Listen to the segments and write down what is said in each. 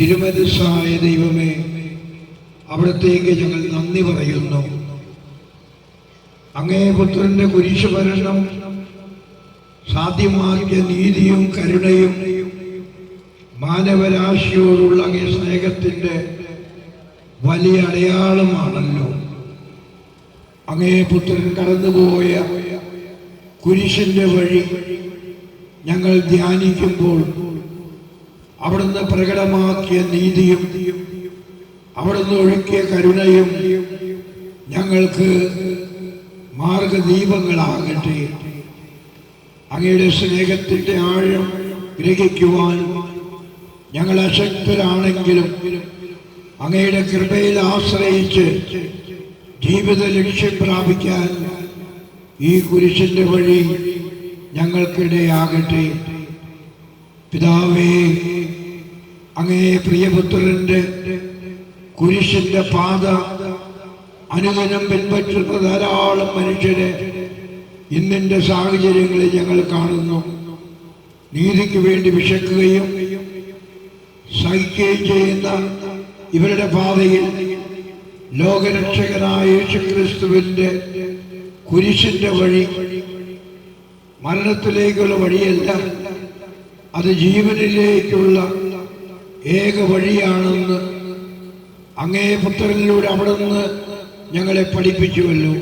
തിരുമനസ്സായ ദൈവമേ അവിടത്തേക്ക് ഞങ്ങൾ നന്ദി പറയുന്നു. അങ്ങേ പുത്രന്റെ കുരിശുഭരണം സാധ്യമാക്കിയ നീതിയും കരുണയും മാനവരാശിയോടുള്ള അങ്ങേ സ്നേഹത്തിന്റെ വലിയ അടയാളമാണല്ലോ. അങ്ങേ പുത്രൻ കടന്നുപോയ കുരിശിന്റെ വഴി ഞങ്ങൾ ധ്യാനിക്കുമ്പോൾ അവിടുന്ന് പ്രകടമാക്കിയ നീതിയും അവിടുന്ന് ഒഴുക്കിയ കരുണയും ഞങ്ങൾക്ക് മാർഗദീപങ്ങളാകട്ടെ. അങ്ങയുടെ സ്നേഹത്തിന്റെ ആഴം ഗ്രഹിക്കുവാൻ ഞങ്ങൾ അശക്തരാണെങ്കിലും അങ്ങയുടെ കൃപയിൽ ആശ്രയിച്ച് ജീവിത ലക്ഷ്യം പ്രാപിക്കാൻ ഈ കുരിശിന്റെ വഴി ഞങ്ങൾക്കിടയാകട്ടെ. പിതാവേ അങ്ങേ പ്രിയപുത്രന്റെ കുരിശിന്റെ പാത അനുദിനം പിൻപറ്റുന്ന ധാരാളം മനുഷ്യരെ ഇന്നിന്റെ സാഹചര്യങ്ങളിൽ ഞങ്ങൾ കാണുന്നു. നീതിക്ക് വേണ്ടി വിശക്കുകയും സഹിക്കുകയും ചെയ്യുന്ന ഇവരുടെ പാതയിൽ ലോകരക്ഷകനായ യേശുക്രിസ്തുവിന്റെ കുരിശിന്റെ വഴി മരണത്തിലേക്കുള്ള വഴിയല്ല അത് ജീവനിലേക്കുള്ള ഏക വഴിയാണെന്ന് അങ്ങേ പുത്രനിലൂടെ അവിടെ നിന്ന് ഞങ്ങളെ പഠിപ്പിച്ചുവല്ലോ.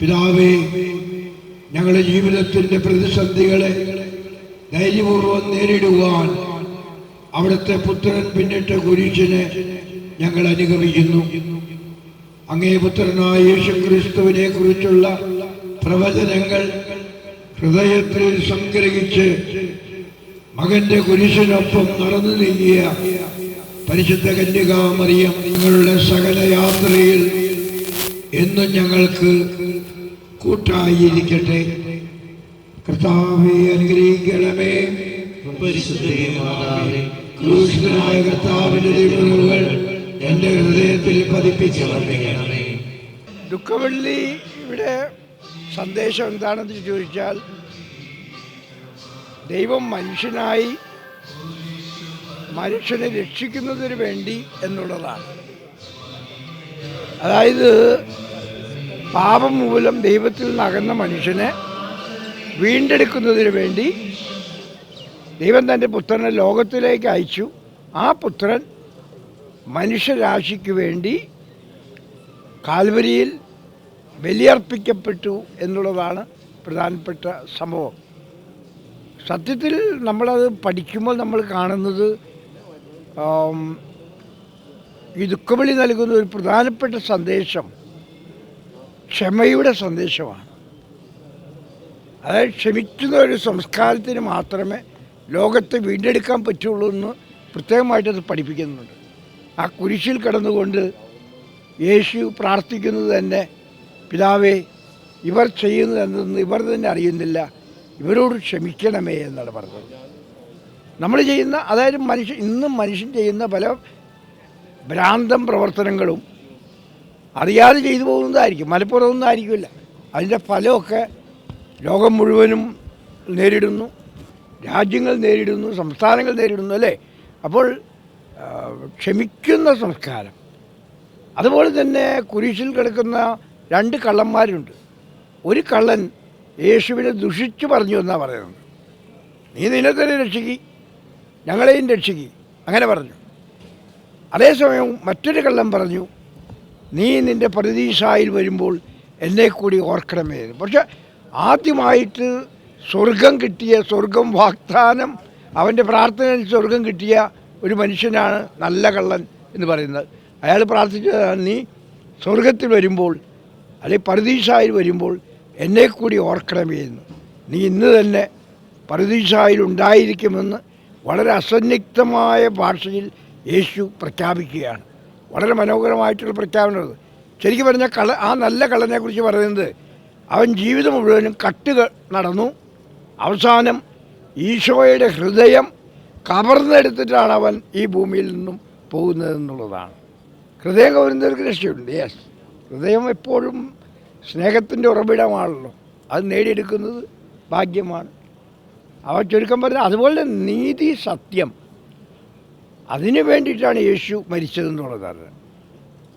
പിതാവേ ഞങ്ങളുടെ ജീവിതത്തിന്റെ പ്രതിസന്ധികളെ ധൈര്യപൂർവം നേരിടുവാൻ അവിടുത്തെ പുത്രൻ പിന്നിട്ട കുരിശിനെ ഞങ്ങൾ അനുഗമിക്കുന്നു. അങ്ങേ പുത്രനായ യേശു ക്രിസ്തുവിനെ കുറിച്ചുള്ള പ്രവചനങ്ങൾ ഹൃദയത്തിൽ സംഗ്രഹിച്ച് മകന്റെ കുരിശിനൊപ്പം നടന്നു നീങ്ങിയ പരിശുദ്ധ കന്യകാമറിയം നിങ്ങളുടെ സകല യാത്രയിൽ എന്നും ഞങ്ങൾക്ക് കൂട്ടായിരിക്കട്ടെ. കർത്താവെ അനുഗ്രഹിക്കണമേ. ക്രൂശനായ കർത്താവിന്റെ തിരുമുകൾ എന്റെ ഹൃദയത്തിൽ വർദ്ധിക്കണമേ ദുഃഖവെള്ളി ഇവിടെ സന്ദേശം എന്താണെന്ന് ചോദിച്ചാൽ ദൈവം മനുഷ്യനായി മനുഷ്യനെ രക്ഷിക്കുന്നതിന് വേണ്ടി എന്നുള്ളതാണ്. അതായത് പാപം മൂലം ദൈവത്തിൽ നിന്നകന്ന മനുഷ്യനെ വീണ്ടെടുക്കുന്നതിന് വേണ്ടി ദൈവം തന്റെ പുത്രനെ ലോകത്തിലേക്ക് അയച്ചു. ആ പുത്രൻ മനുഷ്യരാശിക്ക് വേണ്ടി കാൽവരിയിൽ ബലിയർപ്പിക്കപ്പെട്ടു എന്നുള്ളതാണ് പ്രധാനപ്പെട്ട സംഭവം. സത്യത്തിൽ നമ്മളത് പഠിക്കുമ്പോൾ നമ്മൾ കാണുന്നത് ഈ ദുഃഖവിളി നൽകുന്ന ഒരു പ്രധാനപ്പെട്ട സന്ദേശം ക്ഷമയുടെ സന്ദേശമാണ്. അതായത് ക്ഷമിക്കുന്ന ഒരു സംസ്കാരത്തിന് മാത്രമേ ലോകത്തെ വീണ്ടെടുക്കാൻ പറ്റുള്ളൂ എന്ന് പ്രത്യേകമായിട്ടത് പഠിപ്പിക്കുന്നുണ്ട്. ആ കുരിശിൽ കിടന്നുകൊണ്ട് യേശു പ്രാർത്ഥിക്കുന്നത് തന്നെ പിതാവേ ഇവർ ചെയ്യുന്നത് എന്തെന്ന് ഇവർ തന്നെ അറിയുന്നില്ല. ഇവരോട് ക്ഷമിക്കണമേ എന്നാണ് പറഞ്ഞത്. നമ്മൾ ചെയ്യുന്ന അതായത് മനുഷ്യൻ ഇന്നും മനുഷ്യൻ ചെയ്യുന്ന പല ഭ്രാന്തം പ്രവർത്തനങ്ങളും അറിയാതെ ചെയ്തു പോകുന്നതായിരിക്കും. മലപ്പുറമൊന്നും ആയിരിക്കില്ല അതിന്റെ ഫലമൊക്കെ ലോകം മുഴുവനും നേരിടുന്നു രാജ്യങ്ങൾ നേരിടുന്നു സംസ്ഥാനങ്ങൾ നേരിടുന്നു അല്ലേ? അപ്പോൾ ക്ഷമിക്കുന്ന സംസ്കാരം. അതുപോലെ തന്നെ കുരിശിൽ കിടക്കുന്ന രണ്ട് കള്ളന്മാരുണ്ട്. ഒരു കള്ളൻ യേശുവിനെ ദുഷിച്ചു പറഞ്ഞു എന്നാണ് പറയുന്നത്. നീ നിന്നെ തന്നെ രക്ഷിക്കി. ഞങ്ങളെയും രക്ഷിക്കി. അങ്ങനെ പറഞ്ഞു. അതേസമയം മറ്റൊരു കള്ളം പറഞ്ഞു. നീ നിന്റെ പ്രതീക്ഷയിൽ വരുമ്പോൾ എന്നെ കൂടി ഓർക്കണമേ. പക്ഷെ ആദ്യമായിട്ട് സ്വർഗം കിട്ടിയ സ്വർഗം വാഗ്ദാനം അവന്റെ പ്രാർത്ഥനയിൽ സ്വർഗം കിട്ടിയ ഒരു മനുഷ്യനാണ് നല്ല കള്ളൻ എന്ന് പറയുന്നത്. അയാൾ പ്രാർത്ഥിച്ചതാണ് നീ സ്വർഗത്തിൽ വരുമ്പോൾ അല്ലെങ്കിൽ പരദീശായിൽ വരുമ്പോൾ എന്നെ കൂടി ഓർക്കണമെന്ന് നീ ഇന്ന് തന്നെ പരദീസായിൽ ഉണ്ടായിരിക്കുമെന്ന് വളരെ അസന്നിഗ്ധമായ ഭാഷയിൽ യേശു പ്രഖ്യാപിക്കുകയാണ്. വളരെ മനോഹരമായിട്ടുള്ള പ്രഖ്യാപനം അത്. ശരിക്കും പറഞ്ഞാൽ കള ആ നല്ല കള്ളനെക്കുറിച്ച് പറയുന്നത് അവൻ ജീവിതം മുഴുവനും കട്ടുകൾ നടന്നു. അവസാനം ഈശോയുടെ ഹൃദയം കവർന്നെടുത്തിട്ടാണ് അവൻ ഈ ഭൂമിയിൽ നിന്നും പോകുന്നതെന്നുള്ളതാണ് ഹൃദയം കവരുന്നവർക്ക് രക്ഷയുണ്ട്. യെസ് ഹൃദയം എപ്പോഴും സ്നേഹത്തിന്റെ ഉറവിടമാണല്ലോ. അത് നേടിയെടുക്കുന്നത് ഭാഗ്യമാണ്. അവ ചുരുക്കം പറഞ്ഞാൽ അതുപോലെ നീതി സത്യം. അതിനു വേണ്ടിയിട്ടാണ് യേശു മരിച്ചതെന്നുള്ളതാണ്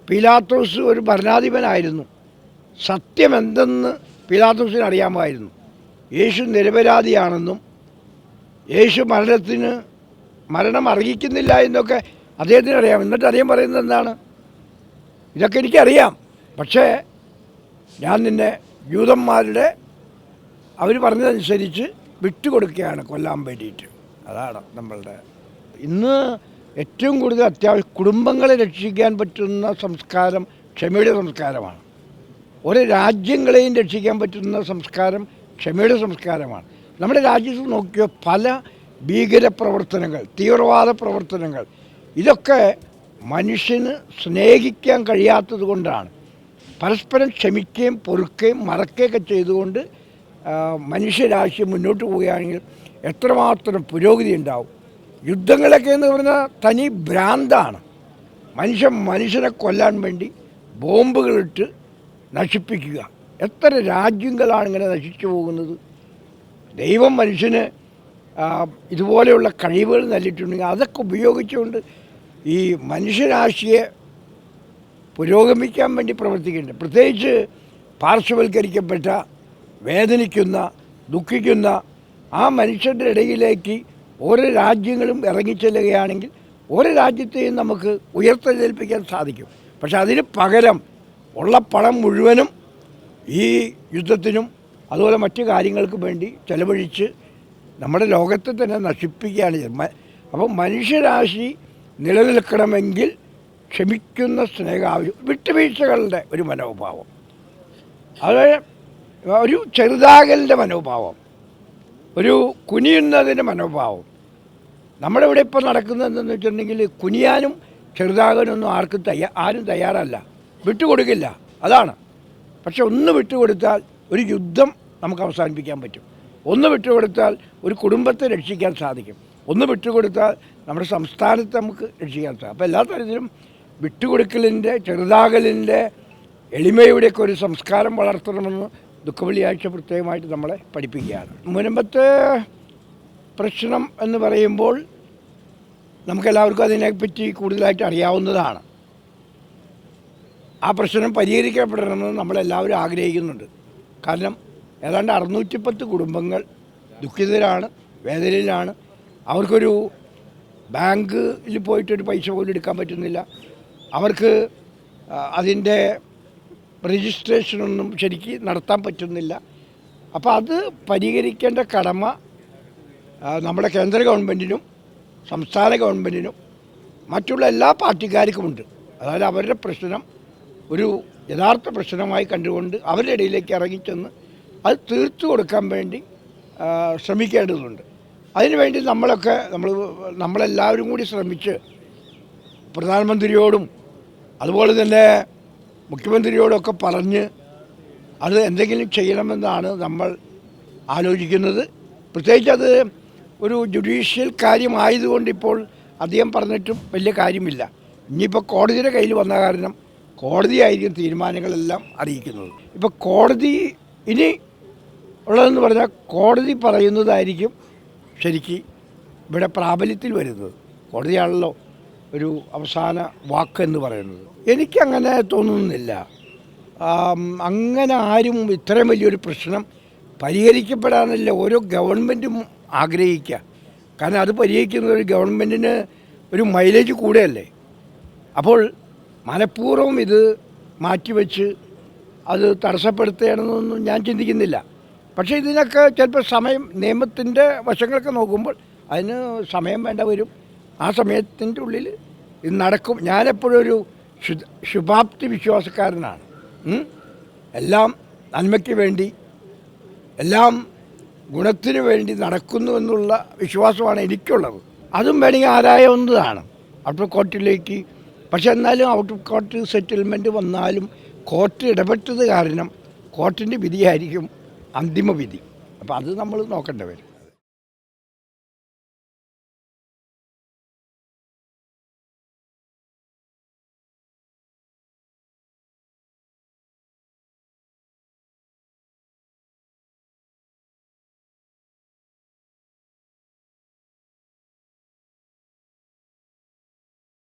പിലാത്തോസ് ഒരു ഭരണാധിപനായിരുന്നു. സത്യം എന്തെന്ന് പിലാത്തോസിന് അറിയാമായിരുന്നു. യേശു നിരപരാധിയാണെന്നും യേശു മരണത്തിന് മരണം അർഹിക്കുന്നില്ല എന്നൊക്കെ അദ്ദേഹത്തിന് അറിയാം. എന്നിട്ട് അറിയാൻ പറയുന്നത് എന്താണ്? ഇതൊക്കെ എനിക്കറിയാം. പക്ഷേ ഞാൻ നിന്നെ ജൂതന്മാരുടെ അവർ പറഞ്ഞതനുസരിച്ച് വിട്ടുകൊടുക്കുകയാണ് കൊല്ലാൻ വേണ്ടിയിട്ട്. അതാണ് നമ്മളുടെ ഇന്ന് ഏറ്റവും കൂടുതൽ അത്യാവശ്യം കുടുംബങ്ങളെ രക്ഷിക്കാൻ പറ്റുന്ന സംസ്കാരം ക്ഷമയുടെ സംസ്കാരമാണ്. ഒരു രാജ്യങ്ങളെയും രക്ഷിക്കാൻ പറ്റുന്ന സംസ്കാരം ക്ഷമയുടെ സംസ്കാരമാണ്. നമ്മുടെ രാജ്യത്ത് നോക്കിയ പല ഭീകര പ്രവർത്തനങ്ങൾ തീവ്രവാദ പ്രവർത്തനങ്ങൾ ഇതൊക്കെ മനുഷ്യന് സ്നേഹിക്കാൻ കഴിയാത്തത് കൊണ്ടാണ്. പരസ്പരം ക്ഷമിക്കുകയും പൊറുക്കുകയും മറക്കുകയൊക്കെ ചെയ്തുകൊണ്ട് മനുഷ്യരാശി മുന്നോട്ട് പോവുകയാണെങ്കിൽ എത്രമാത്രം പുരോഗതി ഉണ്ടാവും. യുദ്ധങ്ങളൊക്കെ എന്ന് പറഞ്ഞാൽ തനി ഭ്രാന്താണ്. മനുഷ്യൻ മനുഷ്യനെ കൊല്ലാൻ വേണ്ടി ബോംബുകളിട്ട് നശിപ്പിക്കുക. എത്ര രാജ്യങ്ങളാണ് ഇങ്ങനെ നശിച്ചു പോകുന്നത്. ദൈവം മനുഷ്യന് ഇതുപോലെയുള്ള കഴിവുകൾ നൽകിയിട്ടുണ്ടെങ്കിൽ അതൊക്കെ ഉപയോഗിച്ചുകൊണ്ട് ഈ മനുഷ്യരാശിയെ പുരോഗമിക്കാൻ വേണ്ടി പ്രവർത്തിക്കുന്നുണ്ട്. പ്രത്യേകിച്ച് പാർശ്വവൽക്കരിക്കപ്പെട്ട വേദനിക്കുന്ന ദുഃഖിക്കുന്ന ആ മനുഷ്യരുടെ ഇടയിലേക്ക് ഓരോ രാജ്യങ്ങളും ഇറങ്ങിച്ചെല്ലുകയാണെങ്കിൽ ഓരോ രാജ്യത്തെയും നമുക്ക് ഉയർത്തെഴുന്നേൽപ്പിക്കാൻ സാധിക്കും. പക്ഷെ അതിന് പകരം ഉള്ള പണം മുഴുവനും ഈ യുദ്ധത്തിനും അതുപോലെ മറ്റു കാര്യങ്ങൾക്കും വേണ്ടി ചെലവഴിച്ച് നമ്മുടെ ലോകത്തെ തന്നെ നശിപ്പിക്കുകയാണ് അപ്പോൾ മനുഷ്യരാശി നിലനിൽക്കണമെങ്കിൽ ക്ഷമിക്കുന്ന സ്നേഹാവശ്യം വിട്ടുവീഴ്ചകളുടെ ഒരു മനോഭാവം. അത് ഒരു ചെറുതാകലിന്റെ മനോഭാവം. ഒരു കുനിയുന്നതിന്റെ മനോഭാവം. നമ്മുടെ ഇവിടെ ഇപ്പോൾ നടക്കുന്നത് എന്തെന്ന് വെച്ചിട്ടുണ്ടെങ്കിൽ കുനിയാനും ചെറുതാകാനൊന്നും ആർക്കും തയ്യാ ആരും തയ്യാറല്ല. വിട്ടുകൊടുക്കില്ല. അതാണ്. പക്ഷെ ഒന്ന് വിട്ടുകൊടുത്താൽ ഒരു യുദ്ധം നമുക്ക് അവസാനിപ്പിക്കാൻ പറ്റും. ഒന്ന് വിട്ടുകൊടുത്താൽ ഒരു കുടുംബത്തെ രക്ഷിക്കാൻ സാധിക്കും. ഒന്ന് വിട്ടുകൊടുത്താൽ നമ്മുടെ സംസ്ഥാനത്തെ നമുക്ക് രക്ഷിക്കാൻ സാധിക്കും അപ്പോൾ എല്ലാ തരത്തിലും വിട്ടുകൊടുക്കലിന്റെ ചെറുതാകലിന്റെ എളിമയുടെയൊക്കെ ഒരു സംസ്കാരം വളർത്തണമെന്ന് ദുഃഖവെള്ളിയാഴ്ച പ്രത്യേകമായിട്ട് നമ്മളെ പഠിപ്പിക്കുകയാണ്. മുനമ്പത്ത് പ്രശ്നം എന്ന് പറയുമ്പോൾ നമുക്കെല്ലാവർക്കും അതിനെപ്പറ്റി കൂടുതലായിട്ട് അറിയാവുന്നതാണ്. ആ പ്രശ്നം പരിഹരിക്കപ്പെടണമെന്ന് നമ്മളെല്ലാവരും ആഗ്രഹിക്കുന്നുണ്ട്. കാരണം ഏതാണ്ട് അറുന്നൂറ്റി പത്ത് കുടുംബങ്ങൾ ദുഃഖിതരാണ് വേദനയിലാണ്. അവർക്കൊരു ബാങ്കിൽ പോയിട്ടൊരു പൈസ പോലും എടുക്കാൻ പറ്റുന്നില്ല. അവർക്ക് അതിന്റെ രജിസ്ട്രേഷനൊന്നും ശരിക്ക് നടത്താൻ പറ്റുന്നില്ല. അപ്പോൾ അത് പരിഹരിക്കേണ്ട കടമ നമ്മുടെ കേന്ദ്ര ഗവൺമെന്റിനും സംസ്ഥാന ഗവൺമെന്റിനും മറ്റുള്ള എല്ലാ പാർട്ടിക്കാർക്കുമുണ്ട്. അതായത് അവരുടെ പ്രശ്നം ഒരു യഥാർത്ഥ പ്രശ്നമായി കണ്ടുകൊണ്ട് അവരുടെ ഇടയിലേക്ക് ഇറങ്ങിച്ചെന്ന് അത് തീർത്തു കൊടുക്കാൻ വേണ്ടി ശ്രമിക്കേണ്ടതുണ്ട്. അതിനുവേണ്ടി നമ്മളൊക്കെ നമ്മൾ നമ്മളെല്ലാവരും കൂടി ശ്രമിച്ച് പ്രധാനമന്ത്രിയോടും അതുപോലെ തന്നെ മുഖ്യമന്ത്രിയോടൊക്കെ പറഞ്ഞ് അത് എന്തെങ്കിലും ചെയ്യണമെന്നാണ് നമ്മൾ ആലോചിക്കുന്നത്. പ്രത്യേകിച്ച് അത് ഒരു ജുഡീഷ്യൽ കാര്യമായതുകൊണ്ട് ഇപ്പോൾ അദ്ദേഹം പറഞ്ഞിട്ടും വലിയ കാര്യമില്ല. ഇനിയിപ്പോൾ കോടതിയുടെ കയ്യിൽ വന്ന കാരണം കോടതിയായിരിക്കും തീരുമാനങ്ങളെല്ലാം അറിയിക്കുന്നത്. ഇപ്പോൾ കോടതി ഇനി ഉള്ളതെന്ന് പറഞ്ഞാൽ കോടതി പറയുന്നതായിരിക്കും ശരിക്ക് ഇവിടെ പ്രാബല്യത്തിൽ വരുന്നത്. കോടതിയാണല്ലോ ഒരു അവസാന വാക്ക് എന്ന് പറയുന്നത്. എനിക്കങ്ങനെ തോന്നുന്നില്ല. അങ്ങനെ ആരും ഇത്രയും വലിയൊരു പ്രശ്നം പരിഹരിക്കപ്പെടാനല്ല ഓരോ ഗവൺമെന്റും ആഗ്രഹിക്കുക. കാരണം അത് പരിഹരിക്കുന്നത് ഒരു ഗവൺമെന്റിന് ഒരു മൈലേജ് കൂടെയല്ലേ. അപ്പോൾ മനഃപൂർവം ഇത് മാറ്റിവെച്ച് അത് തടസ്സപ്പെടുത്തുകയാണെന്നൊന്നും ഞാൻ ചിന്തിക്കുന്നില്ല. പക്ഷേ ഇതിനൊക്കെ ചിലപ്പോൾ സമയം നിയമത്തിന്റെ വശങ്ങളൊക്കെ നോക്കുമ്പോൾ അതിന് സമയം വേണ്ട വരും. ആ സമയത്തിന്റെ ഉള്ളിൽ ഇത് നടക്കും. ഞാനെപ്പോഴും ഒരു ശുഭാപ്തി വിശ്വാസക്കാരനാണ്. എല്ലാം നന്മയ്ക്ക് വേണ്ടി എല്ലാം ഗുണത്തിന് വേണ്ടി നടക്കുന്നു എന്നുള്ള വിശ്വാസമാണ് എനിക്കുള്ളത്. അതും വേണമെങ്കിൽ ആരായാവുന്നതാണ് ഔട്ട് ഓഫ് കോർട്ടിലേക്ക്. പക്ഷേ എന്നാലും ഔട്ട് ഓഫ് കോർട്ട് സെറ്റിൽമെന്റ് വന്നാലും കോർട്ട് ഇടപെട്ടത് കാരണം കോർട്ടിന്റെ വിധിയായിരിക്കും അന്തിമ വിധി. അപ്പോൾ അത് നമ്മൾ നോക്കേണ്ടി വരും.